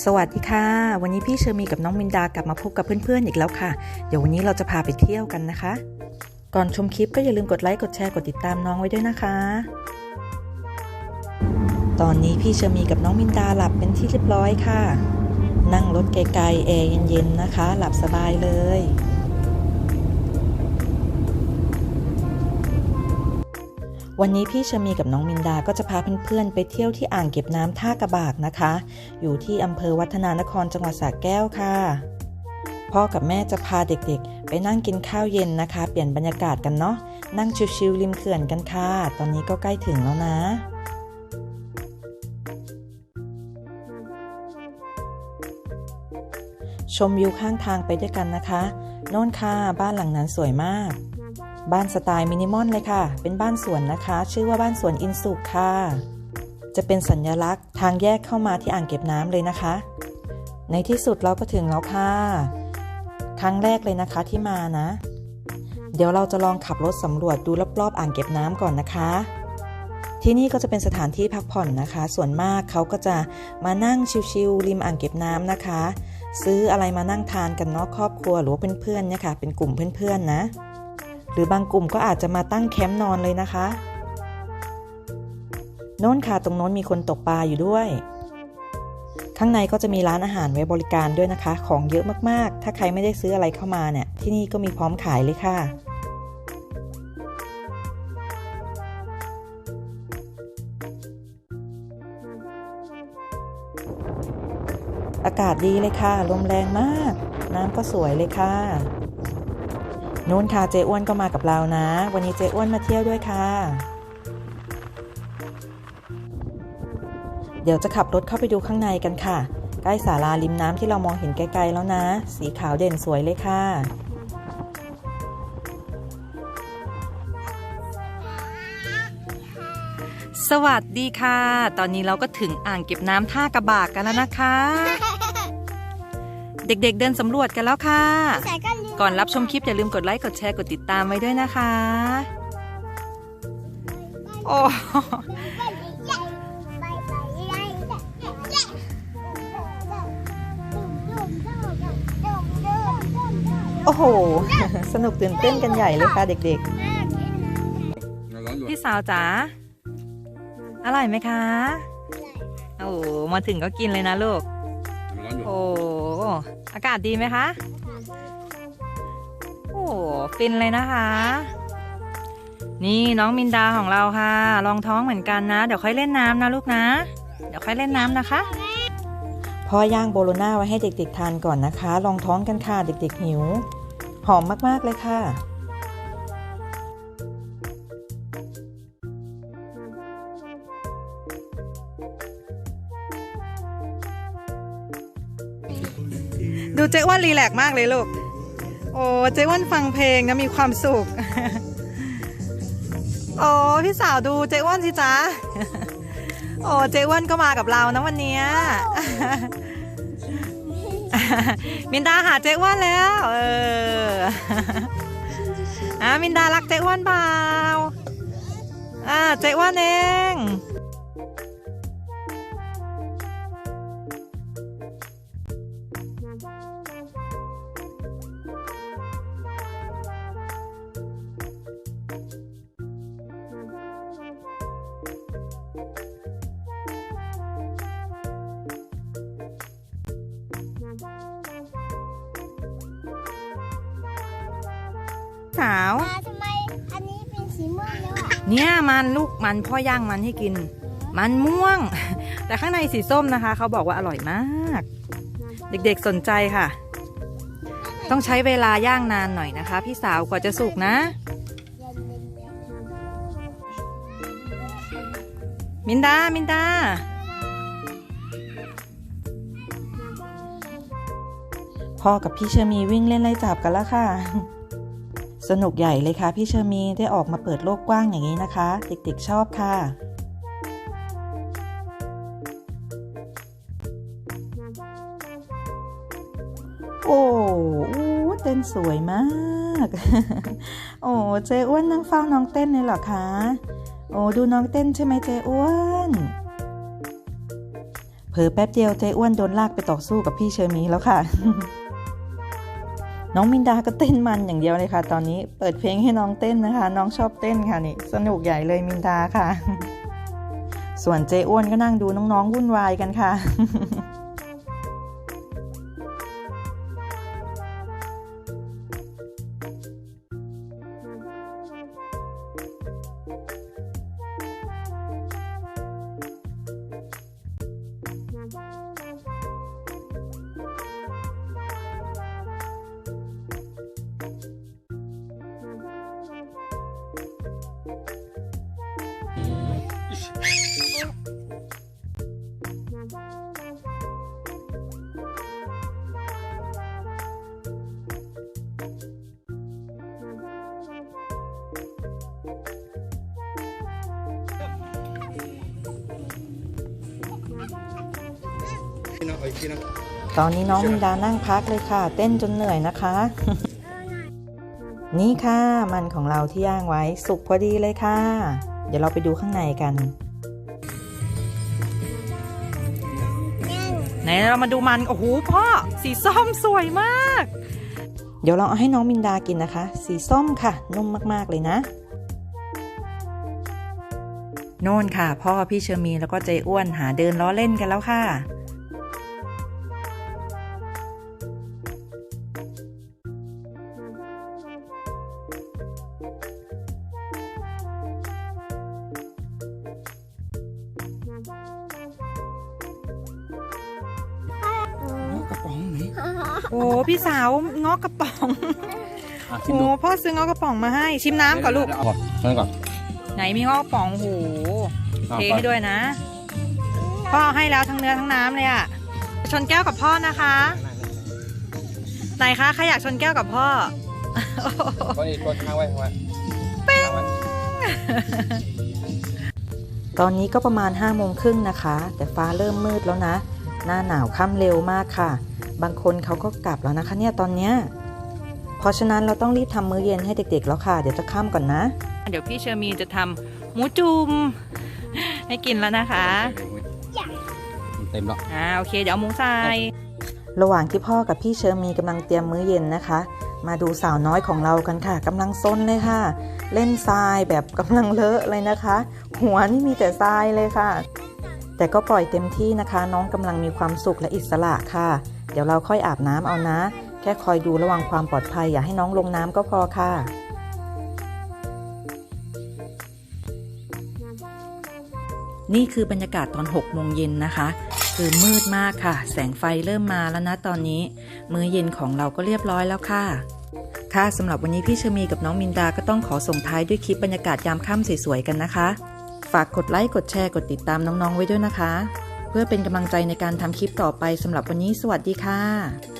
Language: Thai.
สวัสดีค่ะ วันนี้พี่เชอร์มีกับน้องมินดากลับมาพบกับเพื่อนๆอีกแล้วค่ะ เดี๋ยววันนี้เราจะพาไปเที่ยวกันนะคะ ก่อนชมคลิปก็อย่าลืมกดไลค์กดแชร์กดติดตามน้องไว้ด้วยนะคะ ตอนนี้พี่เชอร์มีกับน้องมินดาหลับเป็นที่เรียบร้อยค่ะ นั่งรถไกลๆแอร์เย็นๆนะคะ หลับสบายเลย วันนี้พี่ชมีกับน้องมินดาก็จะพาเพื่อนๆ ไปเที่ยวที่อ่างเก็บน้ำท่ากระบากนะคะ อยู่ที่อำเภอวัฒนานครจังหวัดสระแก้วค่ะ พ่อกับแม่จะพาเด็กๆ ไปนั่งกินข้าวเย็นนะคะ เปลี่ยนบรรยากาศกันเนาะนั่งชิวๆริมเขื่อนกันค่ะ ตอนนี้ก็ใกล้ถึงแล้วนะชมวิวข้างทางไปด้วยกันนะคะ โน่นค่ะ บ้านหลังนั้นสวยมาก บ้านสไตล์มินิมอลเลยค่ะ เป็นบ้านสวนนะคะ ชื่อว่าบ้านสวนอินสุขค่ะ จะเป็นสัญลักษณ์ทางแยกเข้ามาที่อ่างเก็บน้ำเลยนะคะ ในที่สุดเราก็ถึงแล้วค่ะ ครั้งแรกเลยนะคะที่มานะ เดี๋ยวเราจะลองขับรถสำรวจดูรอบๆอ่างเก็บน้ำก่อนนะคะ ที่นี่ก็จะเป็นสถานที่พักผ่อนนะคะ ส่วนมากเขาก็จะมานั่งชิวๆริมอ่างเก็บน้ำนะคะ ซื้ออะไรมานั่งทานกันเนาะครอบครัวหรือว่าเพื่อนๆเนี่ยค่ะ เป็นกลุ่มเพื่อนๆนะ หรือบางกลุ่มก็อาจจะมาตั้งแคมป์นอนเลยนะคะโน้นค่ะตรงโน้นมีคนตกปลาอยู่ด้วย ข้างในก็จะมีร้านอาหารไว้บริการด้วยนะคะ ของเยอะมากๆ ถ้าใครไม่ได้ซื้ออะไรเข้ามาเนี่ย ที่นี่ก็มีพร้อมขายเลยค่ะ อากาศดีเลยค่ะ ลมแรงมาก น้ำก็สวยเลยค่ะ นู้นค่ะเจ๊อ้วนก็มากับเรานะ วันนี้เจ๊อ้วนมาเที่ยวด้วยค่ะ เดี๋ยวจะขับรถเข้าไปดูข้างในกันค่ะ ใกล้ศาลาริมน้ำที่เรามองเห็นไกลๆแล้วนะ สีขาวเด่นสวยเลยค่ะสวัสดีค่ะ ตอนนี้เราก็ถึงอ่างเก็บน้ำท่ากระบากกันแล้วนะคะ เด็กๆเดินสำรวจกันแล้วค่ะ ก่อนรับชมคลิปอย่าลืมกดไลค์ กดแชร์ กดติดตามไว้ด้วยนะคะ โอ้โอ้โห สนุกตื่นเต้นกันใหญ่เลยค่ะเด็กๆ พี่สาวจ๋า อร่อยไหมคะ โอ้โห มาถึงก็กินเลยนะลูก โอ้ อากาศดีไหมคะ โอ้ฟินเลยนะคะ นี่น้องมินดาของเราค่ะ รองท้องเหมือนกันนะ เดี๋ยวค่อยเล่นน้ำนะลูกนะ เดี๋ยวค่อยเล่นน้ำนะคะพ่อย่างโบโลน่าไว้ให้เด็กๆทานก่อนนะคะ ลองท้องกันค่ะเด็กๆหิว หอมมากๆเลยค่ะ ดูเจ๊อ้วนรีแลกซ์มากเลยลูก โอ้เจ๊อ้วนฟังเพลงนะมีความสุข โอ้พี่สาวดูเจ๊อ้วนสิจ๊ะ โอ้เจ๊อ้วนก็มากับเรานะวันนี้มินดาหาเจ๊อ้วนแล้ว เอออะมินดารักเจ๊อ้วนเปล่าอ่าเจ๊อ้วนเอง สาวตาทำไมอันนี้เป็นสีม่วงแล้วอะเนี่ยมันลูกมันพ่อย่างมันให้กิน มันม่วง แต่ข้างในสีส้มนะคะ เขาบอกว่าอร่อยมาก เด็กๆสนใจค่ะ ต้องใช้เวลาย่างนานหน่อยนะคะ พี่สาวกว่าจะสุกนะ มินดา มินดา พ่อกับพี่เชอมีวิ่งเล่นไล่จับกันแล้วค่ะ สนุกใหญ่เลยค่ะพี่เชอมีได้ออกมาเปิดโลกกว้างอย่างนี้นะคะ เด็กๆชอบค่ะ โอ้เต้นสวยมาก โอ้เจ๊อ้วนนั่งเฝ้าน้องเต้นเลยเหรอคะ โอ้ดูน้องเต้นใช่ไหมเจ๊อ้วนเผลอแป๊บเดียวเจ๊อ้วนโดนลากไปต่อสู้กับพี่เชอร์มีแล้วค่ะ น้องมินดาก็เต้นมันอย่างเดียวเลยค่ะ ตอนนี้เปิดเพลงให้น้องเต้นนะคะ น้องชอบเต้นค่ะนี่สนุกใหญ่เลยมินดาค่ะ ส่วนเจอ้วนก็นั่งดูน้องๆวุ่นวายกันค่ะ ตอนนี้น้องมินดานั่งพักเลยค่ะ เต้นจนเหนื่อยนะคะ นี่ค่ะมันของเราที่ย่างไว้สุกพอดีเลยค่ะ ดี๋ยวเราไปดูข้างในกันไหนเรามาดูมัน โอ้โหพ่อ สีส้มสวยมาก เดี๋ยวเราเอาให้น้องมินดากินนะคะ สีส้มค่ะ นุ่มมากๆเลยนะ โน่นค่ะ พ่อพี่เชอร์มีแล้วก็เจอ้วนหาเดินล้อเล่นกันแล้วค่ะ ป๋องไหนโอ้พี่สาวงอกกระป๋องอะชิมโอ้ดูพ่อซื้องอกกระป๋องมาให้ ชิมน้ำก่อนลูกเดี๋ยวเอาก่อนนั่นก่อนไหนมีงอกกระป๋องโอ้โหเอาเทไปให้ด้วยนะ พ่อให้แล้วทั้งเนื้อทั้งน้ำเลยอะชนแก้วกับพ่อนะคะ ไหนคะใครอยากชนแก้วกับพ่อ ก็นี่ตัวข้างไว้ข้างไว้ข้างไว้ ตอนนี้ก็ประมาณ5้าโมงครึ่งนะคะ แต่ฟ้าเริ่มมืดแล้วนะ หน้าหนาวค่ำเร็วมากค่ะ บางคนเขาก็กลับแล้วนะคะเนี่ยตอนเนี้ยเพราะฉะนั้นเราต้องรีบทำมื้อเย็นให้เด็กๆแล้วค่ะ เดี๋ยวจะค่ำก่อนนะ เดี๋ยวพี่เชอร์มีจะทำหมูจุ่มให้กินแล้วนะคะมันเต็มแล้วอ่าโอเคเดี๋ยวเอาหมูใส่ระหว่างที่พ่อกับพี่เชอร์มีกำลังเตรียมมื้อเย็นนะคะ มาดูสาวน้อยของเรากันค่ะกำลังซนเลยค่ะ เล่นทรายแบบกำลังเลอะเลยนะคะ หัวนี่มีแต่ทรายเลยค่ะ แต่ก็ปล่อยเต็มที่นะคะ น้องกำลังมีความสุขและอิสระค่ะ เดี๋ยวเราค่อยอาบน้ำเอานะ แค่คอยดูระวังความปลอดภัยอย่าให้น้องลงน้ำก็พอค่ะ นี่คือบรรยากาศตอน6โมงเย็นนะคะ คือมืดมากค่ะ แสงไฟเริ่มมาแล้วนะตอนนี้ มื้อเย็นของเราก็เรียบร้อยแล้วค่ะค่ะสำหรับวันนี้พี่เชอมีกับน้องมินดาก็ต้องขอส่งท้ายด้วยคลิปบรรยากาศยามค่ำสวยๆกันนะคะ ฝากกดไลค์กดแชร์กดติดตามน้องๆไว้ด้วยนะคะ เพื่อเป็นกำลังใจในการทำคลิปต่อไปสำหรับวันนี้สวัสดีค่ะ